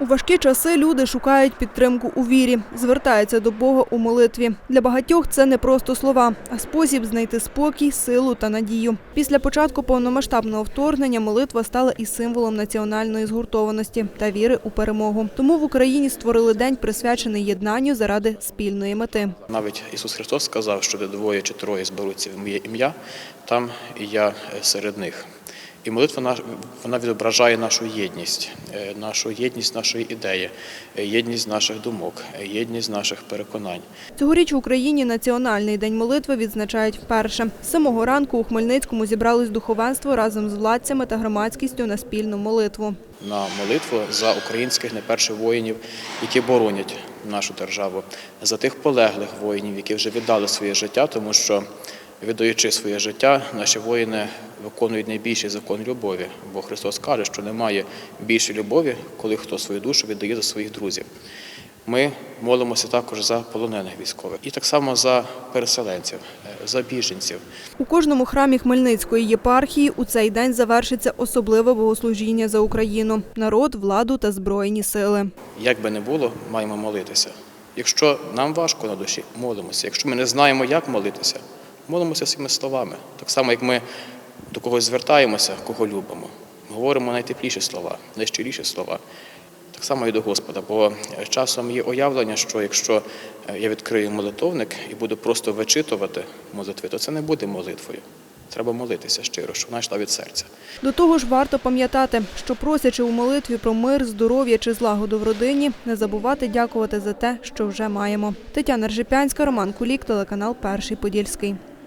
У важкі часи люди шукають підтримку у вірі, звертаються до Бога у молитві. Для багатьох це не просто слова, а спосіб знайти спокій, силу та надію. Після початку повномасштабного вторгнення молитва стала і символом національної згуртованості та віри у перемогу. Тому в Україні створили день, присвячений єднанню заради спільної мети. Навіть Ісус Христос сказав, що де двоє чи троє зберуться в моє ім'я, там і я е, серед них. І молитва вона відображає нашу єдність, е, нашу єдність нашої ідеї, е, єдність наших думок, е, єдність наших переконань. Цьогоріч в Україні Національний день молитви відзначають вперше. З самого ранку у Хмельницькому зібрались духовенство разом з владцями та громадськістю на спільну молитву. на молитву за українських не перших воїнів, які боронять нашу державу, за тих полеглих воїнів, які вже віддали своє життя, тому що віддаючи своє життя, наші воїни виконують найбільший закон любові. Бо Христос каже, що немає більшої любові, коли хто свою душу віддає за своїх друзів. Ми молимося також за полонених військових і так само за переселенців, е, за біженців. У кожному храмі Хмельницької єпархії у цей день завершиться особливе богослужіння за Україну, народ, владу та збройні сили. Як би не було, маємо молитися. Якщо нам важко на душі, молимося. Якщо ми не знаємо, як молитися, молимося своїми словами. Так само, як ми до когось звертаємося, кого любимо. Говоримо найтепліші слова, найщиріші слова. Так само і до Господа, бо часом є уявлення, що якщо е, я відкрию молитовник і буду просто вичитувати молитви, то це не буде молитвою. Треба молитися щиро, щоб вона йшла від серця. До того ж, варто пам'ятати, що просячи у молитві про мир, здоров'я чи злагоду в родині, не забувати дякувати за те, що вже маємо. Тетяна Ржепянська, Роман Кулік, телеканал Перший Подільський.